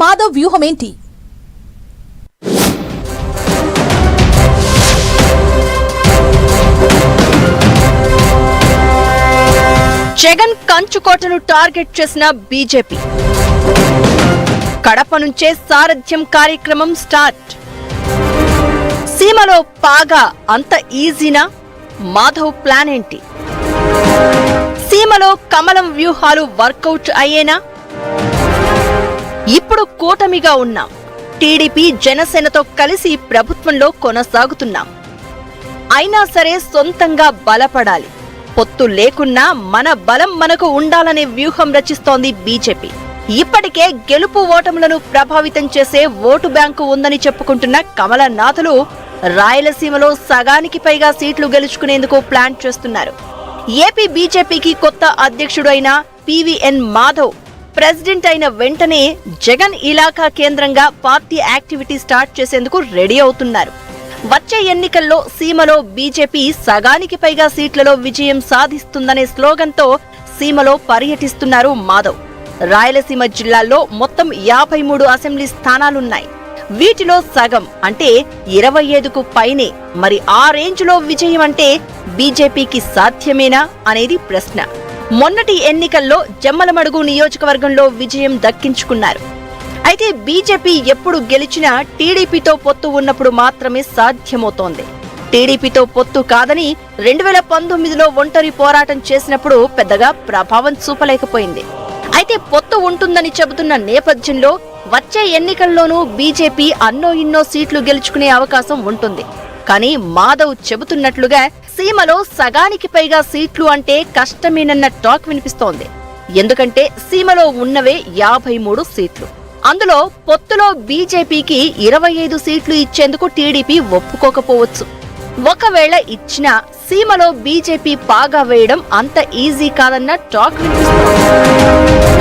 మాధవ్ వ్యూహమేంటి జగన్ కంచుకోటను టార్గెట్ చేసిన బీజేపీ. కడప నుంచే సారథ్యం కార్యక్రమం స్టార్ట్. సీమలో పాగా అంత ఈజీనా? మాధవ్ ప్లాన్ ఏంటి? సీమలో కమలం వ్యూహాలు వర్కౌట్ అయ్యేనా? ఇప్పుడు కూటమిగా ఉన్నాం. టీడీపీ జనసేనతో కలిసి ప్రభుత్వంలో కొనసాగుతున్నాం. అయినా సరే సొంతంగా బలపడాలి. పొత్తు లేకున్నా మన బలం మనకు ఉండాలనే వ్యూహం రచిస్తోంది బీజేపీ. ఇప్పటికే గెలుపు ఓటములను ప్రభావితం చేసే ఓటు బ్యాంకు ఉందని చెప్పుకుంటున్న కమలనాథులు రాయలసీమలో సగానికి పైగా సీట్లు గెలుచుకునేందుకు ప్లాన్ చేస్తున్నారు. ఏపీ బీజేపీకి కొత్త అధ్యక్షుడు అయిన పివిఎన్ మాధవ్ ప్రెసిడెంట్ అయిన వెంటనే జగన్ ఇలాఖా కేంద్రంగా పార్టీ యాక్టివిటీ స్టార్ట్ చేసేందుకు రెడీ అవుతున్నారు. వచ్చే ఎన్నికల్లో సీమలో బీజేపీ సగానికి పైగా సీట్లలో విజయం సాధిస్తుందనే స్లోగన్తో సీమలో పర్యటిస్తున్నారు మాధవ్. రాయలసీమ జిల్లాల్లో మొత్తం యాభై మూడు అసెంబ్లీ స్థానాలున్నాయి. వీటిలో సగం అంటే ఇరవై ఐదుకు పైనే మరి ఆ రేంజ్లో విజయం అంటే బీజేపీకి సాధ్యమేనా అనేది ప్రశ్న. మొన్నటి ఎన్నికల్లో జమ్మలమడుగు నియోజకవర్గంలో విజయం దక్కించుకున్నారు. అయితే బీజేపీ ఎప్పుడు గెలిచినా టీడీపీతో పొత్తు ఉన్నప్పుడు మాత్రమే సాధ్యమవుతోంది. టీడీపీతో పొత్తు కాదని రెండు వేల పంతొమ్మిదిలో ఒంటరి పోరాటం చేసినప్పుడు పెద్దగా ప్రభావం చూపలేకపోయింది. అయితే పొత్తు ఉంటుందని చెబుతున్న నేపథ్యంలో వచ్చే ఎన్నికల్లోనూ బీజేపీ అన్నో ఇన్నో సీట్లు గెలుచుకునే అవకాశం ఉంటుంది. కానీ మాధవ్ చెబుతున్నట్లుగా సీమలో సగానికి పైగా సీట్లు అంటే కష్టమేనన్న టాక్ వినిపిస్తోంది. ఎందుకంటే సీమలో ఉన్నవే యాభై మూడు సీట్లు. అందులో పొత్తులో బీజేపీకి ఇరవై ఐదు సీట్లు ఇచ్చేందుకు టీడీపీ ఒప్పుకోకపోవచ్చు. ఒకవేళ ఇచ్చినా సీమలో బీజేపీ పాగా వేయడం అంత ఈజీ కాదన్న టాక్ వినిపిస్తోంది.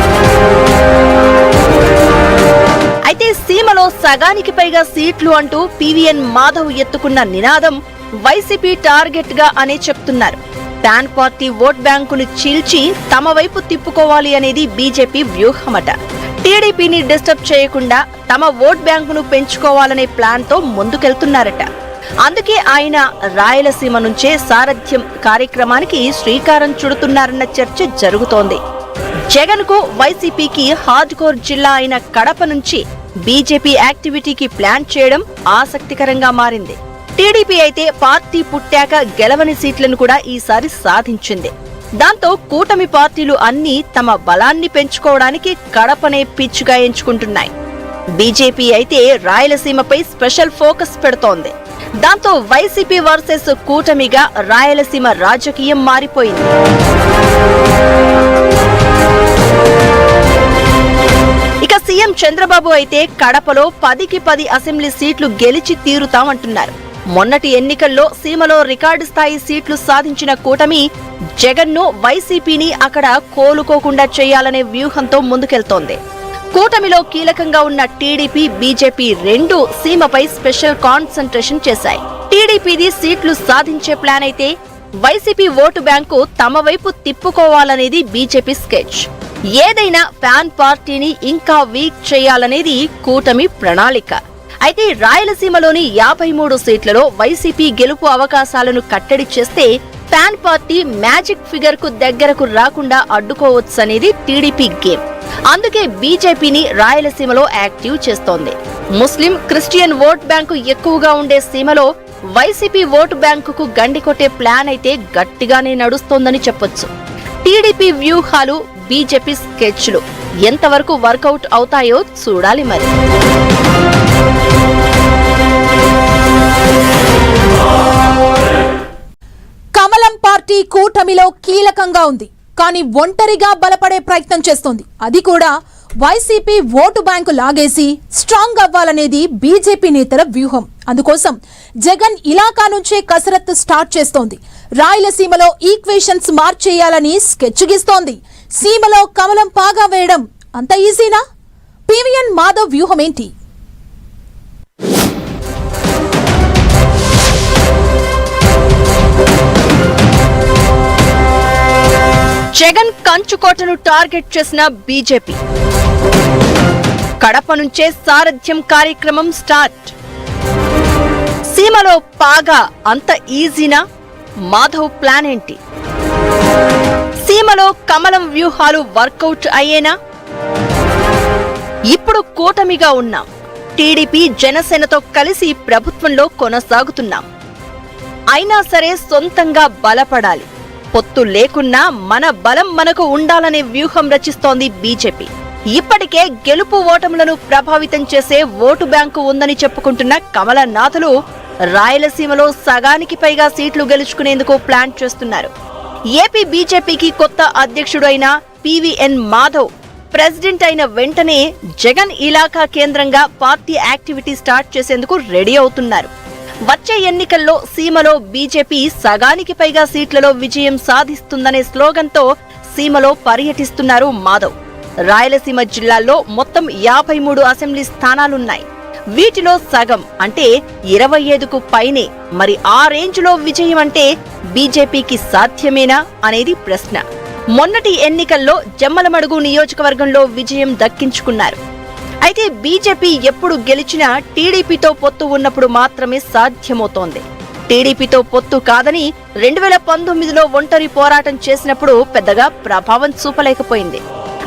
సగానికి పైగా సీట్లు అంటూ పీవీఎన్ మాధవ్ ఎత్తుకున్న నినాదం వైసీపీ టార్గెట్గా అనే చెప్తున్నారు. ప్యాన్ పార్టీ ఓట్ బ్యాంకును చీల్చి తమ వైపు తిప్పుకోవాలి అనేది బీజేపీ వ్యూహమట. టీడీపీని డిస్టర్బ్ చేయకుండా తమ ఓట్ బ్యాంకును పెంచుకోవాలనే ప్లాన్తో ముందుకెళ్తున్నారట. అందుకే ఆయన రాయలసీమ నుంచే సారథ్యం కార్యక్రమానికి శ్రీకారం చుడుతున్నారన్న చర్చ జరుగుతోంది. జగన్కు వైసీపీకి హార్డ్ కోర్ జిల్లా అయిన కడప నుంచి బీజేపీ యాక్టివిటీకి ప్లాన్ చేయడం ఆసక్తికరంగా మారింది. టీడీపీ అయితే పార్టీ పుట్టాక గెలవని సీట్లను కూడా ఈసారి సాధించింది. దాంతో కూటమి పార్టీలు అన్నీ తమ బలాన్ని పెంచుకోవడానికి కడపనే పిచ్చుగా ఎంచుకుంటున్నాయి. బీజేపీ అయితే రాయలసీమపై స్పెషల్ ఫోకస్ పెడుతోంది. దాంతో వైసీపీ వర్సెస్ కూటమిగా రాయలసీమ రాజకీయం మారిపోయింది. సీఎం చంద్రబాబు అయితే కడపలో పదికి పది అసెంబ్లీ సీట్లు గెలిచి తీరుతామంటున్నారు. మొన్నటి ఎన్నికల్లో సీమలో రికార్డు స్థాయి సీట్లు సాధించిన కూటమి జగన్ను వైసీపీని అక్కడ కోలుకోకుండా చేయాలనే వ్యూహంతో ముందుకెళ్తోంది. కూటమిలో కీలకంగా ఉన్న టీడీపీ బీజేపీ రెండు సీమపై స్పెషల్ కాన్సంట్రేషన్ చేశాయి. టీడీపీది సీట్లు సాధించే ప్లాన్ అయితే వైసీపీ ఓటు బ్యాంకు తమ వైపు తిప్పుకోవాలనేది బీజేపీ స్కెచ్. ఏదైనా ఫ్యాన్ పార్టీని ఇంకా వీక్ చేయాలనేది కూటమి ప్రణాళిక. అయితే రాయలసీమలోని యాభై మూడు సీట్లలో వైసీపీ గెలుపు అవకాశాలను కట్టడి చేస్తే ఫ్యాన్ పార్టీ మ్యాజిక్ ఫిగర్కు దగ్గరకు రాకుండా అడ్డుకోవచ్చనేది టీడీపీ గేమ్. అందుకే బీజేపీని రాయలసీమలో యాక్టివ్ చేస్తోంది. ముస్లిం క్రిస్టియన్ ఓట్ బ్యాంకు ఎక్కువగా ఉండే సీమలో వైసీపీ ఓటు బ్యాంకుకు గండి కొట్టే ప్లాన్ అయితే గట్టిగానే నడుస్తోందని చెప్పొచ్చు. టీడీపీ వ్యూహాలు బీజేపీ స్కెచ్లు. ఎంతవరకు వర్కౌట్ అవుతాయో చూడాలి మరి. కమలం పార్టీ కూటమిలో కీలకంగా ఉంది. కానీ ఒంటరిగా బలపడే ప్రయత్నం చేస్తోంది. అది కూడా వైసీపీ ఓటు బ్యాంకు లాగేసి స్ట్రాంగ్ అవ్వాలనేది బీజేపీ నేతల వ్యూహం. అందుకోసం జగన్ ఇలాకా నుంచే కసరత్తు స్టార్ట్ చేస్తోంది. రాయలసీమలో ఈక్వేషన్స్ మార్చేయాలని స్కెచ్ గీస్తోంది. సీమలో కమలం పాగా వేయడం అంత ఈజీనా? పివిఎన్ మాధవ్ వ్యూహం ఏంటి జగన్ కంచుకోటను టార్గెట్ చేసిన బీజేపీ. కడప నుంచే సారథ్యం కార్యక్రమం స్టార్ట్. సీమలో పాగా అంత ఈజీనా? మాధవ్ ప్లాన్ ఏంటి? సీమలో కమలం వ్యూహాలు వర్కౌట్ అయ్యేనా? ఇప్పుడు కూటమిగా ఉన్నాం. టీడీపీ జనసేనతో కలిసి ప్రభుత్వంలో కొనసాగుతున్నాం. అయినా సరే సొంతంగా బలపడాలి. పొత్తు లేకున్నా మన బలం మనకు ఉండాలనే వ్యూహం రచిస్తోంది బీజేపీ. ఇప్పటికే గెలుపు ఓటములను ప్రభావితం చేసే ఓటు బ్యాంకు ఉందని చెప్పుకుంటున్న కమలనాథులు రాయలసీమలో సగానికి పైగా సీట్లు గెలుచుకునేందుకు ప్లాన్ చేస్తున్నారు. ఏపీ బీజేపీకి కొత్త అధ్యక్షుడు అయిన పివిఎన్ మాధవ్ ప్రెసిడెంట్ అయిన వెంటనే జగన్ ఇలాఖా కేంద్రంగా పార్టీ యాక్టివిటీ స్టార్ట్ చేసేందుకు రెడీ అవుతున్నారు. వచ్చే ఎన్నికల్లో సీమలో బీజేపీ సగానికి పైగా సీట్లలో విజయం సాధిస్తుందనే స్లోగన్తో సీమలో పర్యటిస్తున్నారు మాధవ్. రాయలసీమ జిల్లాల్లో మొత్తం యాభై మూడు అసెంబ్లీ స్థానాలున్నాయి. వీటిలో సగం అంటే ఇరవై ఐదుకు పైనే. మరి ఆ రేంజ్లో విజయం అంటే బీజేపీకి సాధ్యమేనా అనేది ప్రశ్న. మొన్నటి ఎన్నికల్లో జమ్మలమడుగు నియోజకవర్గంలో విజయం దక్కించుకున్నారు. అయితే బీజేపీ ఎప్పుడు గెలిచినా టీడీపీతో పొత్తు ఉన్నప్పుడు మాత్రమే సాధ్యమవుతోంది. టీడీపీతో పొత్తు కాదని రెండు వేల పంతొమ్మిదిలో ఒంటరి పోరాటం చేసినప్పుడు పెద్దగా ప్రభావం చూపలేకపోయింది.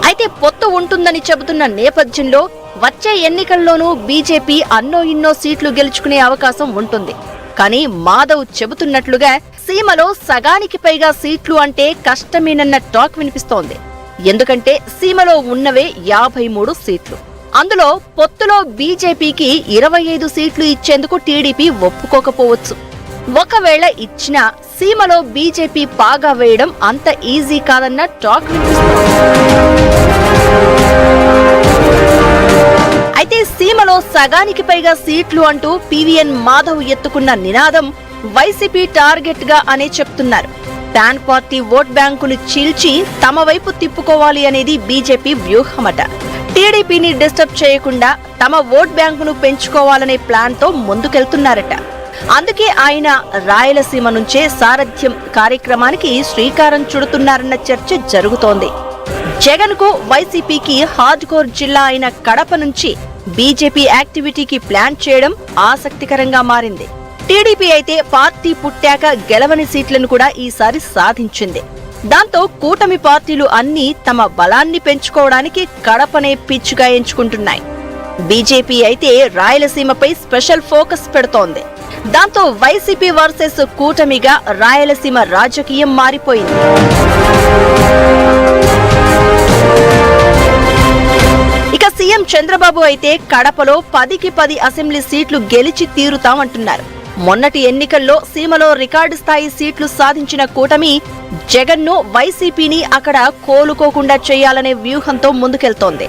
అయితే పొత్తు ఉంటుందని చెబుతున్న నేపథ్యంలో వచ్చే ఎన్నికల్లోనూ బీజేపీ అన్నో ఇన్నో సీట్లు గెలుచుకునే అవకాశం ఉంటుంది. కానీ మాధవ్ చెబుతున్నట్లుగా సీమలో సగానికి పైగా సీట్లు అంటే కష్టమేనన్న టాక్ వినిపిస్తోంది. ఎందుకంటే సీమలో ఉన్నవే యాభై మూడు సీట్లు. అందులో పొత్తులో బీజేపీకి ఇరవై ఐదు సీట్లు ఇచ్చేందుకు టీడీపీ ఒప్పుకోకపోవచ్చు. ఒకవేళ ఇచ్చినా సీమలో బీజేపీ పాగా వేయడం అంత ఈజీ కాదన్న టాక్ అయితే సీమలో సగానికి పైగా సీట్లు అంటూ పీవీఎన్ మాధవ్ ఎత్తుకున్న నినాదం వైసీపీ టార్గెట్గా అనే చెప్తున్నారు. ప్యాన్ పార్టీ ఓట్ బ్యాంకును చీల్చి తమ వైపు తిప్పుకోవాలి అనేది బీజేపీ వ్యూహమట. టీడీపీని డిస్టర్బ్ చేయకుండా తమ ఓట్ బ్యాంకును పెంచుకోవాలనే ప్లాన్తో ముందుకెళ్తున్నారట. అందుకే ఆయన రాయలసీమ నుంచే సారథ్యం కార్యక్రమానికి శ్రీకారం చుడుతున్నారన్న చర్చ జరుగుతోంది. జగన్కు వైసీపీకి హార్డ్ కోర్ జిల్లా అయిన కడప నుంచి బీజేపీ యాక్టివిటీకి ప్లాన్ చేయడం ఆసక్తికరంగా మారింది. టీడీపీ అయితే పార్టీ పుట్టాక గెలవని సీట్లను కూడా ఈసారి సాధించింది. దాంతో కూటమి పార్టీలు అన్నీ తమ బలాన్ని పెంచుకోవడానికి కడపనే పిచ్చుగా ఎంచుకుంటున్నాయి. బీజేపీ అయితే రాయలసీమపై స్పెషల్ ఫోకస్ పెడుతోంది. దాంతో వైసీపీ వర్సెస్ కూటమిగా రాయలసీమ రాజకీయం మారిపోయింది. ఇక సీఎం చంద్రబాబు అయితే కడపలో పదికి పది అసెంబ్లీ సీట్లు గెలిచి తీరుతామంటున్నారు. మొన్నటి ఎన్నికల్లో సీమలో రికార్డు స్థాయి సీట్లు సాధించిన కూటమి జగన్ను వైసీపీని అక్కడ కోలుకోకుండా చేయాలనే వ్యూహంతో ముందుకెళ్తోంది.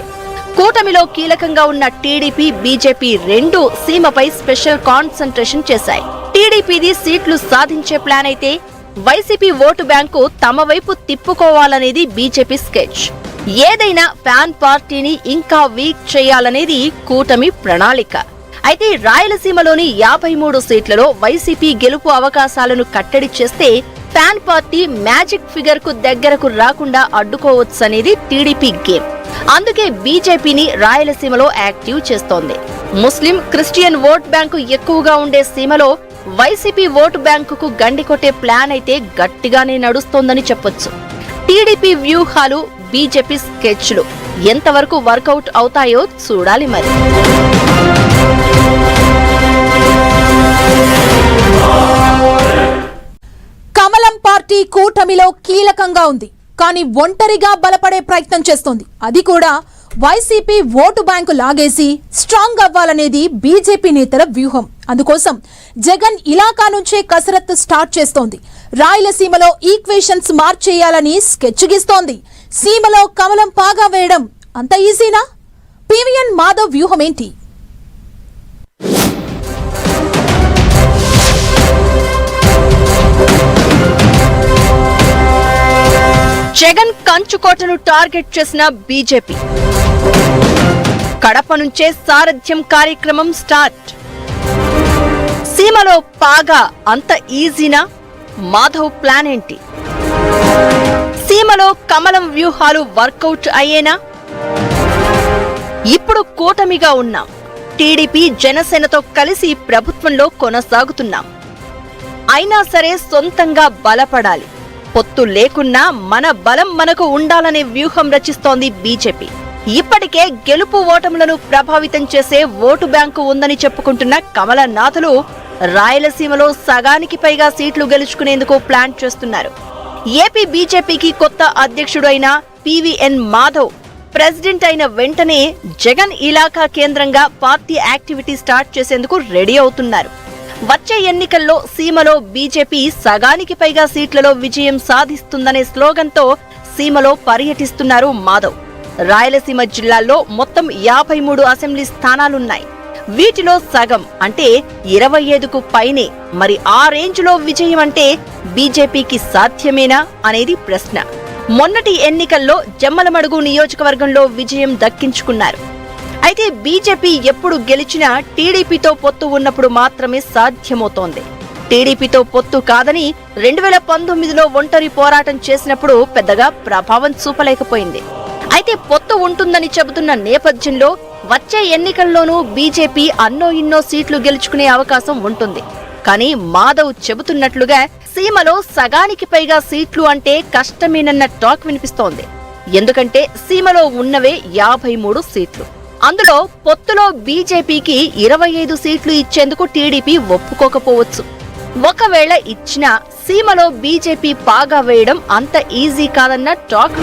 కూటమిలో కీలకంగా ఉన్న టీడీపీ బీజేపీ రెండు సీమపై స్పెషల్ కాన్సంట్రేషన్ చేశాయి. టీడీపీది సీట్లు సాధించే ప్లాన్ అయితే వైసీపీ ఓటు బ్యాంకు తమ వైపు తిప్పుకోవాలనేది బీజేపీ స్కెచ్. ఏదైనా ఫ్యాన్ పార్టీని ఇంకా వీక్ చేయాలనేది కూటమి ప్రణాళిక. అయితే రాయలసీమలోని యాభై మూడు సీట్లలో వైసీపీ గెలుపు అవకాశాలను కట్టడి చేస్తే ఫ్యాన్ పార్టీ మ్యాజిక్ ఫిగర్కు దగ్గరకు రాకుండా అడ్డుకోవచ్చనేది టీడీపీ గేమ్. అందుకే బీజేపీని రాయలసీమలో యాక్టివ్ చేస్తోంది. ముస్లిం క్రిస్టియన్ ఓట్ బ్యాంకు ఎక్కువగా ఉండే సీమలో వైసీపీ ఓటు బ్యాంకుకు గండి కొట్టే ప్లాన్ అయితే గట్టిగానే నడుస్తోందని చెప్పొచ్చు. టీడీపీ వ్యూహాలు బీజేపీ స్కెచ్లు ఎంతవరకు వర్కౌట్ అవుతాయో చూడాలి మరి. కమలం పార్టీ కూటమిలో కీలకంగా ఉంది. కానీ ఒంటరిగా బలపడే ప్రయత్నం చేస్తోంది. అది కూడా వైసీపీ ఓటు బ్యాంకు లాగేసి స్ట్రాంగ్ అవ్వాలనేది బీజేపీ నేతల వ్యూహం. అందుకోసం జగన్ ఇలాకా నుంచే కసరత్తు స్టార్ట్ చేస్తోంది. రాయలసీమలో ఈక్వేషన్స్ మార్చేయాలని స్కెచ్ గీస్తోంది. సీమలో కమలం పాగా వేయడం అంత ఈజీనా పివిఎన్ మాధవ్ వ్యూహం జగన్ కంచుకోటను టార్గెట్ చేసిన బీజేపీ. కడప నుంచే సారథ్యం కార్యక్రమం స్టార్ట్. సీమలో పాగా అంత ఈజీనా? మాధవ్ ప్లాన్ ఏంటి? సీమలో కమలం వ్యూహాలు వర్కౌట్ అయ్యేనా? ఇప్పుడు కూటమిగా ఉన్నాం. టీడీపీ జనసేనతో కలిసి ప్రభుత్వంలో కొనసాగుతున్నాం. అయినా సరే సొంతంగా బలపడాలి. పొత్తు లేకున్నా మన బలం మనకు ఉండాలనే వ్యూహం రచిస్తోంది బీజేపీ. ఇప్పటికే గెలుపు ఓటములను ప్రభావితం చేసే ఓటు బ్యాంకు ఉందని చెప్పుకుంటున్న కమలనాథులు రాయలసీమలో సగానికి పైగా సీట్లు గెలుచుకునేందుకు ప్లాన్ చేస్తున్నారు. ఏపీ బీజేపీకి కొత్త అధ్యక్షుడు అయిన పివిఎన్ మాధవ్ ప్రెసిడెంట్ అయిన వెంటనే జగన్ ఇలాకా కేంద్రంగా పార్టీ యాక్టివిటీ స్టార్ట్ చేసేందుకు రెడీ అవుతున్నారు. వచ్చే ఎన్నికల్లో సీమలో బీజేపీ సగానికి పైగా సీట్లలో విజయం సాధిస్తుందనే స్లోగన్తో సీమలో పర్యటిస్తున్నారు మాధవ్. రాయలసీమ జిల్లాల్లో మొత్తం యాభై మూడు అసెంబ్లీ స్థానాలున్నాయి. వీటిలో సగం అంటే ఇరవై ఐదుకు పైనే. మరి ఆ రేంజ్లో విజయం అంటే బీజేపీకి సాధ్యమేనా అనేది ప్రశ్న. మొన్నటి ఎన్నికల్లో జమ్మలమడుగు నియోజకవర్గంలో విజయం దక్కించుకున్నారు. అయితే బీజేపీ ఎప్పుడు గెలిచినా టీడీపీతో పొత్తు ఉన్నప్పుడు మాత్రమే సాధ్యమవుతోంది. టీడీపీతో పొత్తు కాదని రెండు వేల పంతొమ్మిదిలో ఒంటరి పోరాటం చేసినప్పుడు పెద్దగా ప్రభావం చూపలేకపోయింది. అయితే పొత్తు ఉంటుందని చెబుతున్న నేపథ్యంలో వచ్చే ఎన్నికల్లోనూ బీజేపీ అన్నో ఇన్నో సీట్లు గెలుచుకునే అవకాశం ఉంటుంది. కానీ మాధవ్ చెబుతున్నట్లుగా సీమలో సగానికి పైగా సీట్లు అంటే కష్టమేనన్న టాక్ వినిపిస్తోంది. ఎందుకంటే సీమలో ఉన్నవే యాభై మూడు సీట్లు. అందులో పొత్తులో బీజేపీకి ఇరవై ఐదు సీట్లు ఇచ్చేందుకు టీడీపీ ఒప్పుకోకపోవచ్చు. ఒకవేళ ఇచ్చినా సీమలో బీజేపీ పాగా వేయడం అంత ఈజీ కాదన్న టాక్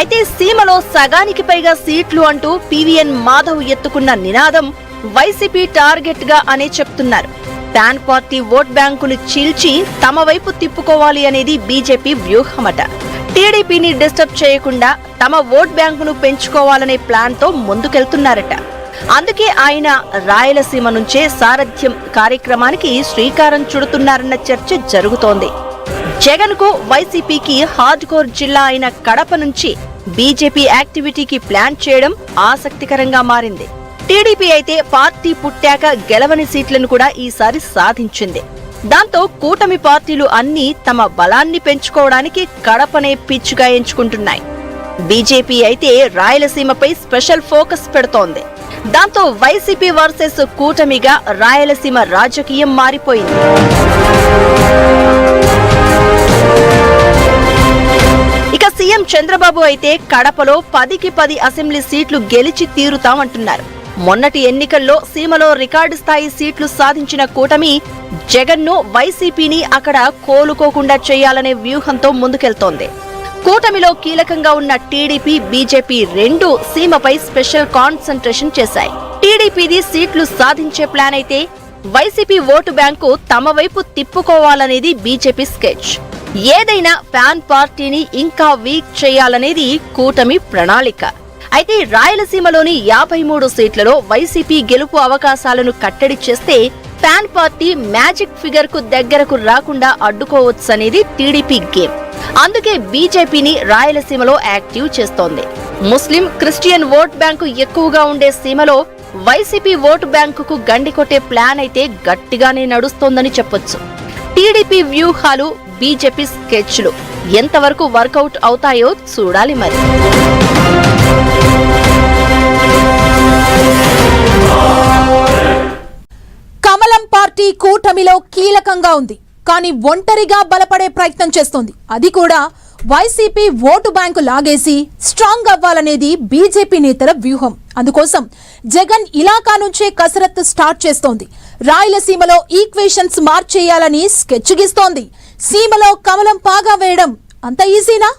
అయితే సీమలో సగానికి పైగా సీట్లు అంటూ పివిఎన్ మాధవ్ ఎత్తుకున్న నినాదం వైసీపీ టార్గెట్గా అనే చెప్తున్నారు. ప్యాన్ పార్టీ ఓట్ బ్యాంకును చీల్చి తమ వైపు తిప్పుకోవాలి అనేది బీజేపీ వ్యూహమట. టీడీపీని డిస్టర్బ్ చేయకుండా తమ ఓట్ బ్యాంకును పెంచుకోవాలనే ప్లాన్తో ముందుకెళ్తున్నారట. అందుకే ఆయన రాయలసీమ నుంచే సారథ్యం కార్యక్రమానికి శ్రీకారం చుడుతున్నారన్న చర్చ జరుగుతోంది. జగన్కు వైసీపీకి హార్డ్ కోర్ జిల్లా అయిన కడప నుంచి బీజేపీ యాక్టివిటీకి ప్లాన్ చేయడం ఆసక్తికరంగా మారింది. టీడీపీ అయితే పార్టీ పుట్టాక గెలవని సీట్లను కూడా ఈసారి సాధించింది. దాంతో కూటమి పార్టీలు అన్నీ తమ బలాన్ని పెంచుకోవడానికి కడపనే పిచ్చుగా ఎంచుకుంటున్నాయి. బీజేపీ అయితే రాయలసీమపై స్పెషల్ ఫోకస్ పెడుతోంది. దాంతో వైసీపీ వర్సెస్ కూటమిగా రాయలసీమ రాజకీయం మారిపోయింది. ఇక సీఎం చంద్రబాబు అయితే కడపలో పదికి పది అసెంబ్లీ సీట్లు గెలిచి తీరుతామంటున్నారు. మొన్నటి ఎన్నికల్లో సీమలో రికార్డు స్థాయి సీట్లు సాధించిన కూటమి జగన్ను వైసీపీని అక్కడ కోలుకోకుండా చేయాలనే వ్యూహంతో ముందుకెళ్తోంది. కూటమిలో కీలకంగా ఉన్న టీడీపీ బీజేపీ రెండు సీమపై స్పెషల్ కాన్సంట్రేషన్ చేశాయి. టీడీపీది సీట్లు సాధించే ప్లాన్ అయితే వైసీపీ ఓటు బ్యాంకు తమ వైపు తిప్పుకోవాలనేది బీజేపీ స్కెచ్. ఏదైనా ఫ్యాన్ పార్టీని ఇంకా వీక్ చేయాలనేది కూటమి ప్రణాళిక. అయితే రాయలసీమలోని యాభై మూడు సీట్లలో వైసీపీ గెలుపు అవకాశాలను కట్టడి చేస్తే ఫ్యాన్ పార్టీ మ్యాజిక్ ఫిగర్కు దగ్గరకు రాకుండా అడ్డుకోవచ్చనేది టీడీపీ గేమ్. అందుకే బీజేపీని రాయలసీమలో యాక్టివ్ చేస్తోంది. ముస్లిం క్రిస్టియన్ ఓట్ బ్యాంకు ఎక్కువగా ఉండే సీమలో వైసీపీ ఓటు బ్యాంకుకు గండి కొట్టే ప్లాన్ అయితే గట్టిగానే నడుస్తోందని చెప్పొచ్చు. టీడీపీ వ్యూహాలు బీజేపీ స్కెచ్లు. ఎంతవరకు వర్కౌట్ అవుతాయో చూడాలి మరి. కమలం పార్టీ కూటమిలో కీలకంగా ఉంది కానీ ఒంటరిగా బలపడే ప్రయత్నం చేస్తోంది. అది కూడా వైసీపీ ఓటు బ్యాంకు లాగేసి స్ట్రాంగ్ అవ్వాలనేది బీజేపీ నేతల వ్యూహం. అందుకోసం జగన్ ఇలాకా నుంచే కసరత్తు స్టార్ట్ చేస్తోంది. రాయలసీమలో ఈక్వేషన్స్ మార్చేయాలని స్కెచ్ గీస్తోంది సీమలో కమలం పాగా వేయడం అంత ఈజీనా?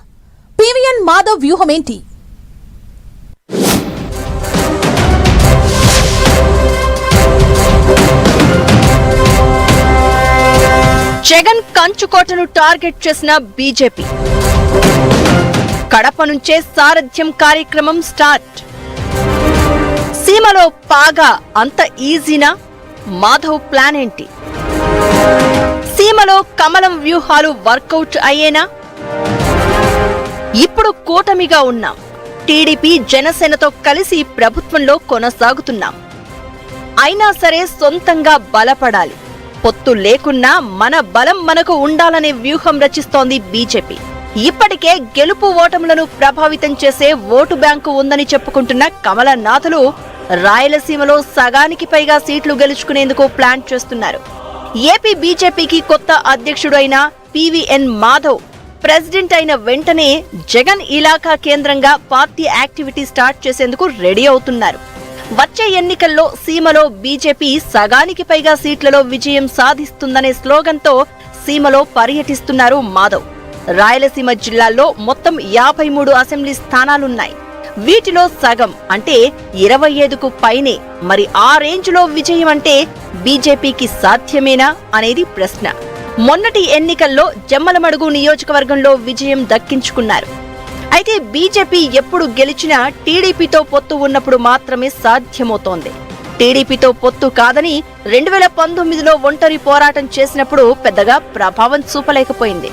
పివిఎన్ మాధవ్ వ్యూహం ఏంటి? జగన్ కంచుకోటను టార్గెట్ చేసిన బీజేపీ. కడప నుంచే సారథ్యం కార్యక్రమం స్టార్ట్. సీమలో పాగా అంత ఈజీనా? మాధవ్ ప్లాన్ ఏంటి? సీమలో కమలం వ్యూహాలు వర్కౌట్ అయ్యేనా? ఇప్పుడు కూటమిగా ఉన్నాం. టీడీపీ జనసేనతో కలిసి ప్రభుత్వంలో కొనసాగుతున్నాం. అయినా సరే సొంతంగా బలపడాలి. పొత్తు లేకున్నా మన బలం మనకు ఉండాలనే వ్యూహం రచిస్తోంది బీజేపీ. ఇప్పటికే గెలుపు ఓటములను ప్రభావితం చేసే ఓటు బ్యాంకు ఉందని చెప్పుకుంటున్న కమలనాథులు రాయలసీమలో సగానికి పైగా సీట్లు గెలుచుకునేందుకు ప్లాన్ చేస్తున్నారు. ఏపీ బీజేపీకి కొత్త అధ్యక్షుడు అయిన పివిఎన్ మాధవ్ ప్రెసిడెంట్ అయిన వెంటనే జగన్ ఇలాఖా కేంద్రంగా పార్టీ యాక్టివిటీ స్టార్ట్ చేసేందుకు రెడీ అవుతున్నారు. వచ్చే ఎన్నికల్లో సీమలో బీజేపీ సగానికి పైగా సీట్లలో విజయం సాధిస్తుందనే స్లోగన్తో సీమలో పర్యటిస్తున్నారు మాధవ్. రాయలసీమ జిల్లాల్లో మొత్తం యాభై మూడు అసెంబ్లీ స్థానాలున్నాయి. వీటిలో సగం అంటే ఇరవై ఐదుకు పైనే. మరి ఆ రేంజ్లో విజయం అంటే బీజేపీకి సాధ్యమేనా అనేది ప్రశ్న. మొన్నటి ఎన్నికల్లో జమ్మలమడుగు నియోజకవర్గంలో విజయం దక్కించుకున్నారు. అయితే బీజేపీ ఎప్పుడు గెలిచినా టీడీపీతో పొత్తు ఉన్నప్పుడు మాత్రమే సాధ్యమవుతోంది. టీడీపీతో పొత్తు కాదని రెండు వేల పంతొమ్మిదిలో ఒంటరి పోరాటం చేసినప్పుడు పెద్దగా ప్రభావం చూపలేకపోయింది.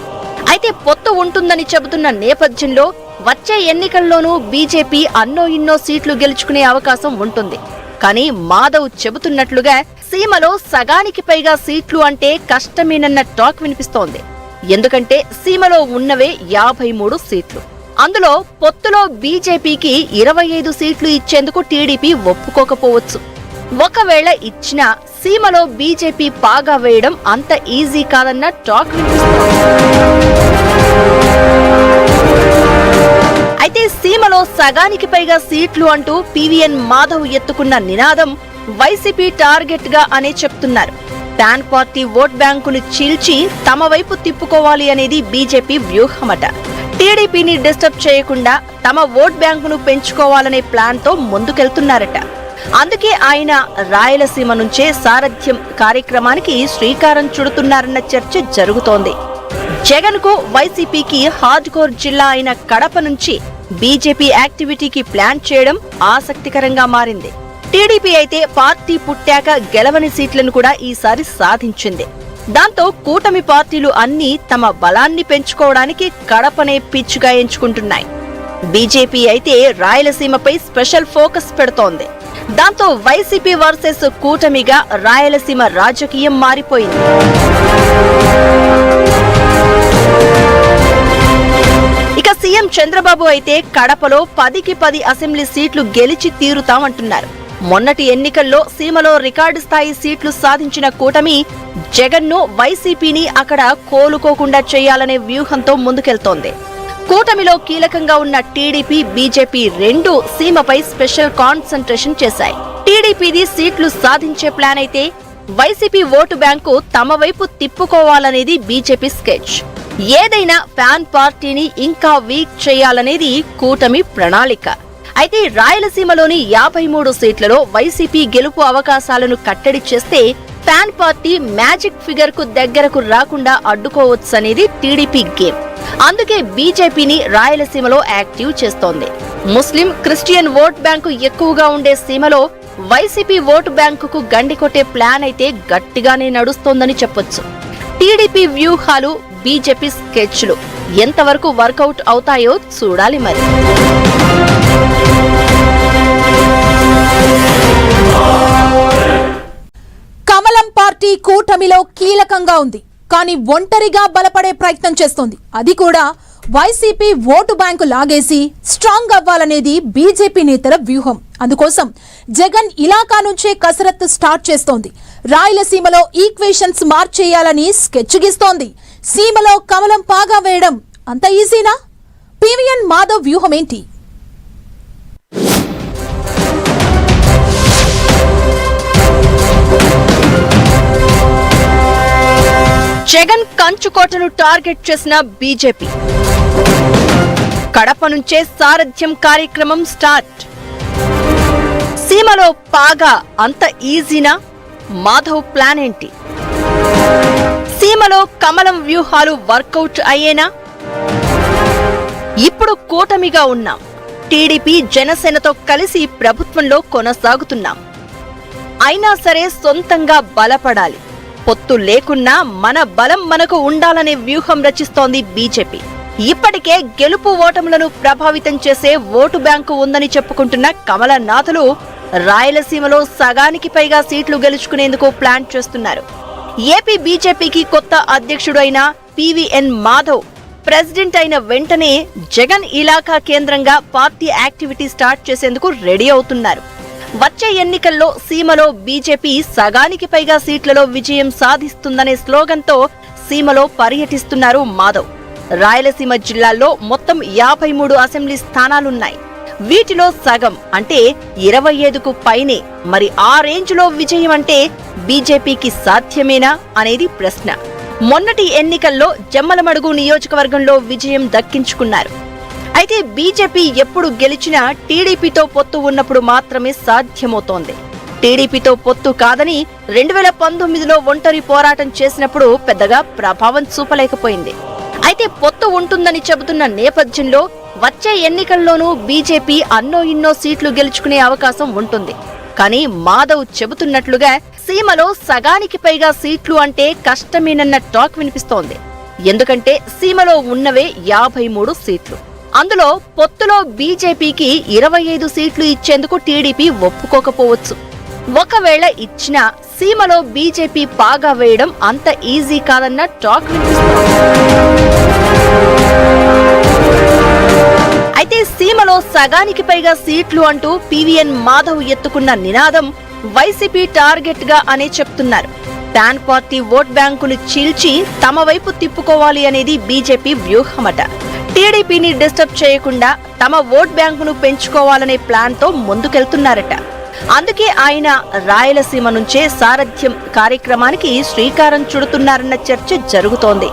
అయితే పొత్తు ఉంటుందని చెబుతున్న నేపథ్యంలో వచ్చే ఎన్నికల్లోనూ బీజేపీ అన్నో ఇన్నో సీట్లు గెలుచుకునే అవకాశం ఉంటుంది. కానీ మాధవ్ చెబుతున్నట్లుగా సీమలో సగానికి పైగా సీట్లు అంటే కష్టమేనన్న టాక్ వినిపిస్తోంది. ఎందుకంటే సీమలో ఉన్నవే యాభై మూడు సీట్లు. అందులో పొత్తులో బీజేపీకి ఇరవై ఐదు సీట్లు ఇచ్చేందుకు టీడీపీ ఒప్పుకోకపోవచ్చు. ఒకవేళ ఇచ్చినా సీమలో బీజేపీ పాగా వేయడం అంత ఈజీ కాదన్న టాక్ అయితే సీమలో సగానికి పైగా సీట్లు అంటూ పివిఎన్ మాధవ్ ఎత్తుకున్న నినాదం వైసీపీ టార్గెట్గా అనే చెప్తున్నారు. ప్యాన్ పార్టీ ఓట్ బ్యాంకును చీల్చి తమ వైపు తిప్పుకోవాలి అనేది బీజేపీ వ్యూహమట. టీడీపీని డిస్టర్బ్ చేయకుండా తమ ఓట్ బ్యాంకును పెంచుకోవాలనే ప్లాన్తో ముందుకెళ్తున్నారట. అందుకే ఆయన రాయలసీమ నుంచే సారథ్యం కార్యక్రమానికి శ్రీకారం చుడుతున్నారన్న చర్చ జరుగుతోంది. జగన్కు వైసీపీకి హార్డ్ కోర్ జిల్లా అయిన కడప నుంచి బీజేపీ యాక్టివిటీకి ప్లాన్ చేయడం ఆసక్తికరంగా మారింది. టీడీపీ అయితే పార్టీ పుట్టాక గెలవని సీట్లను కూడా ఈసారి సాధించింది. దాంతో కూటమి పార్టీలు అన్నీ తమ బలాన్ని పెంచుకోవడానికి కడపనే పిచ్చుగా ఎంచుకుంటున్నాయి. బీజేపీ అయితే రాయలసీమపై స్పెషల్ ఫోకస్ పెడుతోంది. దాంతో వైసీపీ వర్సెస్ కూటమిగా రాయలసీమ రాజకీయం మారిపోయింది. ఇక సీఎం చంద్రబాబు అయితే కడపలో పదికి పది అసెంబ్లీ సీట్లు గెలిచి తీరుతామంటున్నారు. మొన్నటి ఎన్నికల్లో సీమలో రికార్డు స్థాయి సీట్లు సాధించిన కూటమి జగన్ను వైసీపీని అక్కడ కోలుకోకుండా చేయాలనే వ్యూహంతో ముందుకెళ్తోంది. కూటమిలో కీలకంగా ఉన్న టీడీపీ బీజేపీ రెండు సీమపై స్పెషల్ కాన్సంట్రేషన్ చేశాయి. టీడీపీది సీట్లు సాధించే ప్లాన్ అయితే వైసీపీ ఓటు బ్యాంకు తమ వైపు తిప్పుకోవాలనేది బీజేపీ స్కెచ్. ఏదైనా ఫ్యాన్ పార్టీని ఇంకా వీక్ చేయాలనేది కూటమి ప్రణాళిక. అయితే రాయలసీమలోని యాభై మూడు సీట్లలో వైసీపీ గెలుపు అవకాశాలను కట్టడి చేస్తే ఫ్యాన్ పార్టీ మ్యాజిక్ ఫిగర్కు దగ్గరకు రాకుండా అడ్డుకోవచ్చనేది టీడీపీ గేమ్. అందుకే బీజేపీని రాయలసీమలో యాక్టివ్ చేస్తోంది. ముస్లిం క్రిస్టియన్ ఓట్ బ్యాంకు ఎక్కువగా ఉండే సీమలో వైసీపీ ఓటు బ్యాంకుకు గండి కొట్టే ప్లాన్ అయితే గట్టిగానే నడుస్తోందని చెప్పొచ్చు. టీడీపీ వ్యూహాలు బీజేపీ స్కెచ్లు ఎంతవరకు వర్కౌట్ అవుతాయో చూడాలి మరి. కమలం పార్టీ కూటమిలో కీలకంగా ఉంది. కానీ ఒంటరిగా బలపడే ప్రయత్నం చేస్తోంది. అది కూడా వైసీపీ ఓటు బ్యాంకు లాగేసి స్ట్రాంగ్ అవ్వాలనేది బీజేపీ నేతల వ్యూహం. అందుకోసం జగన్ ఇలాకా నుంచే కసరత్తు స్టార్ట్ చేస్తోంది. రాయలసీమలో ఈక్వేషన్స్ మార్చేయాలని స్కెచ్ గీస్తోంది. సీమలో కమలం పాగా వేయడం అంత ఈజీనా? పివిఎన్ మాధవ్ వ్యూహం జగన్ కంచుకోటను టార్గెట్ చేసిన బీజేపీ. కడప నుంచే సారథ్యం కార్యక్రమం స్టార్ట్. సీమలో పాగా అంత ఈజీనా? మాధవ్ ప్లాన్ ఏంటి? సీమలో కమలం వ్యూహాలు వర్కౌట్ అయ్యేనా? ఇప్పుడు కూటమిగా ఉన్నాం. టీడీపీ జనసేనతో కలిసి ప్రభుత్వంలో కొనసాగుతున్నాం. అయినా సరే సొంతంగా బలపడాలి. పొత్తు లేకున్నా మన బలం మనకు ఉండాలనే వ్యూహం రచిస్తోంది బీజేపీ. ఇప్పటికే గెలుపు ఓటములను ప్రభావితం చేసే ఓటు బ్యాంకు ఉందని చెప్పుకుంటున్న కమలనాథులు రాయలసీమలో సగానికి పైగా సీట్లు గెలుచుకునేందుకు ప్లాన్ చేస్తున్నారు. ఏపీ బీజేపీకి కొత్త అధ్యక్షుడైన పివిఎన్ మాధవ్ ప్రెసిడెంట్ అయిన వెంటనే జగన్ ఇలాకా కేంద్రంగా పార్టీ యాక్టివిటీ స్టార్ట్ చేసేందుకు రెడీ అవుతున్నారు. వచ్చే ఎన్నికల్లో సీమలో బీజేపీ సగానికి పైగా సీట్లలో విజయం సాధిస్తుందనే స్లోగన్తో సీమలో పర్యటిస్తున్నారు మాధవ్. రాయలసీమ జిల్లాల్లో మొత్తం యాభై మూడు అసెంబ్లీ స్థానాలున్నాయి. వీటిలో సగం అంటే ఇరవై ఐదుకు పైనే. మరి ఆ రేంజ్లో విజయం అంటే బీజేపీకి సాధ్యమేనా అనేది ప్రశ్న. మొన్నటి ఎన్నికల్లో జమ్మలమడుగు నియోజకవర్గంలో విజయం దక్కించుకున్నారు. అయితే బీజేపీ ఎప్పుడు గెలిచినా టీడీపీతో పొత్తు ఉన్నప్పుడు మాత్రమే సాధ్యమవుతోంది. టీడీపీతో పొత్తు కాదని రెండు వేల పంతొమ్మిదిలో ఒంటరి పోరాటం చేసినప్పుడు పెద్దగా ప్రభావం చూపలేకపోయింది. అయితే పొత్తు ఉంటుందని చెబుతున్న నేపథ్యంలో వచ్చే ఎన్నికల్లోనూ బీజేపీ అన్నో ఇన్నో సీట్లు గెలుచుకునే అవకాశం ఉంటుంది. కానీ మాధవ్ చెబుతున్నట్లుగా సీమలో సగానికి పైగా సీట్లు అంటే కష్టమేనన్న టాక్ వినిపిస్తోంది. ఎందుకంటే సీమలో ఉన్నవే యాభై మూడు సీట్లు. అందులో పొత్తులో బీజేపీకి ఇరవై ఐదు సీట్లు ఇచ్చేందుకు టీడీపీ ఒప్పుకోకపోవచ్చు. ఒకవేళ ఇచ్చినా సీమలో బీజేపీ పాగా వేయడం అంత ఈజీ కాదన్న టాక్ వినిపిస్తోంది. అయితే సీమలో సగానికి పైగా సీట్లు అంటూ పీవీఎన్ మాధవ్ ఎత్తుకున్న నినాదం వైసీపీ టార్గెట్గా అనే చెప్తున్నారు. ప్యాన్ పార్టీ ఓట్ బ్యాంకును చీల్చి తమ వైపు తిప్పుకోవాలి అనేది బీజేపీ వ్యూహమట. టీడీపీని డిస్టర్బ్ చేయకుండా తమ ఓట్ బ్యాంకును పెంచుకోవాలనే ప్లాన్తో ముందుకెళ్తున్నారట. అందుకే ఆయన రాయలసీమ నుంచే సారథ్యం కార్యక్రమానికి శ్రీకారం చుడుతున్నారన్న చర్చ జరుగుతోంది.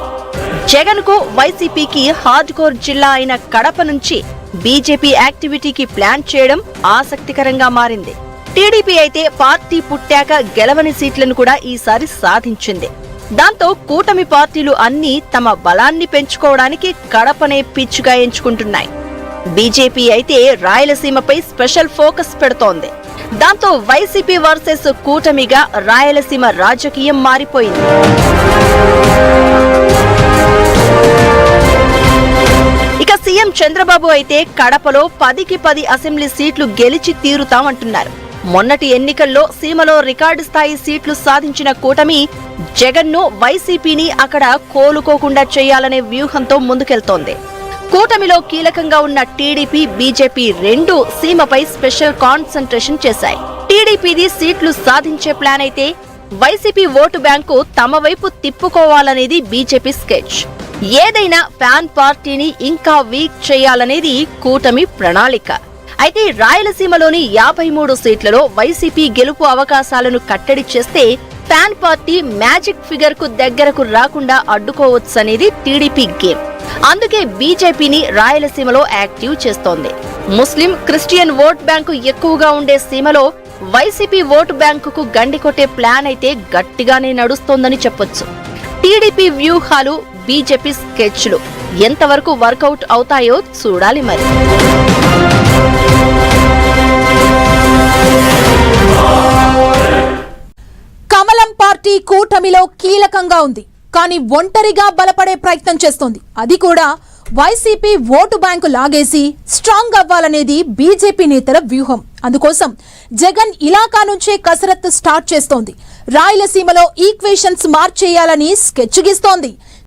జగన్కు వైసీపీకి హార్డ్ కోర్ జిల్లా అయిన కడప నుంచి బీజేపీ యాక్టివిటీకి ప్లాన్ చేయడం ఆసక్తికరంగా మారింది. టీడీపీ అయితే పార్టీ పుట్టాక గెలవని సీట్లను కూడా ఈసారి సాధించింది. దాంతో కూటమి పార్టీలు అన్నీ తమ బలాన్ని పెంచుకోవడానికి కడపనే పిచ్చుగా ఎంచుకుంటున్నాయి. బీజేపీ అయితే రాయలసీమపై స్పెషల్ ఫోకస్ పెడుతోంది. దాంతో వైసీపీ వర్సెస్ కూటమిగా రాయలసీమ రాజకీయం మారిపోయింది. ఇక సీఎం చంద్రబాబు అయితే కడపలో పదికి పది అసెంబ్లీ సీట్లు గెలిచి తీరుతామంటున్నారు. మొన్నటి ఎన్నికల్లో సీమలో రికార్డు స్థాయి సీట్లు సాధించిన కూటమి జగన్ను వైసీపీని అక్కడ కోలుకోకుండా చేయాలనే వ్యూహంతో ముందుకెళ్తోంది. కూటమిలో కీలకంగా ఉన్న టీడీపీ బీజేపీ రెండు సీమపై స్పెషల్ కాన్సంట్రేషన్ చేశాయి. టీడీపీది సీట్లు సాధించే ప్లాన్ అయితే వైసీపీ ఓటు బ్యాంకు తమ వైపు తిప్పుకోవాలనేది బీజేపీ స్కెచ్. ఏదైనా ఫ్యాన్ పార్టీని ఇంకా వీక్ చేయాలనేది కూటమి ప్రణాళిక. అయితే రాయలసీమలోని యాభై మూడు సీట్లలో వైసీపీ గెలుపు అవకాశాలను కట్టడి చేస్తే ప్యాన్ పార్టీ మ్యాజిక్ ఫిగర్కు దగ్గరకు రాకుండా అడ్డుకోవచ్చనేది టీడీపీ గేమ్. అందుకే బీజేపీని రాయలసీమలో యాక్టివ్ చేస్తోంది. ముస్లిం క్రిస్టియన్ ఓట్ బ్యాంకు ఎక్కువగా ఉండే సీమలో వైసీపీ ఓటు బ్యాంకుకు గండి కొట్టే ప్లాన్ అయితే గట్టిగానే నడుస్తోందని చెప్పొచ్చు. టీడీపీ వ్యూహాలు బీజేపీ స్కెచ్లు ఎంతవరకు వర్కౌట్ అవుతాయో చూడాలి మరి. కమలం పార్టీ కూటమిలో కీలకంగా ఉంది కానీ ఒంటరిగా బలపడే ప్రయత్నం చేస్తోంది. అది కూడా వైసీపీ ఓటు బ్యాంకు లాగేసి స్ట్రాంగ్ అవ్వాలనేది బీజేపీ నేతల వ్యూహం. అందుకోసం జగన్ ఇలాకా నుంచే కసరత్తు స్టార్ట్ చేస్తోంది. రాయలసీమలో ఈక్వేషన్స్ మార్చేయాలని స్కెచ్ గీస్తోంది.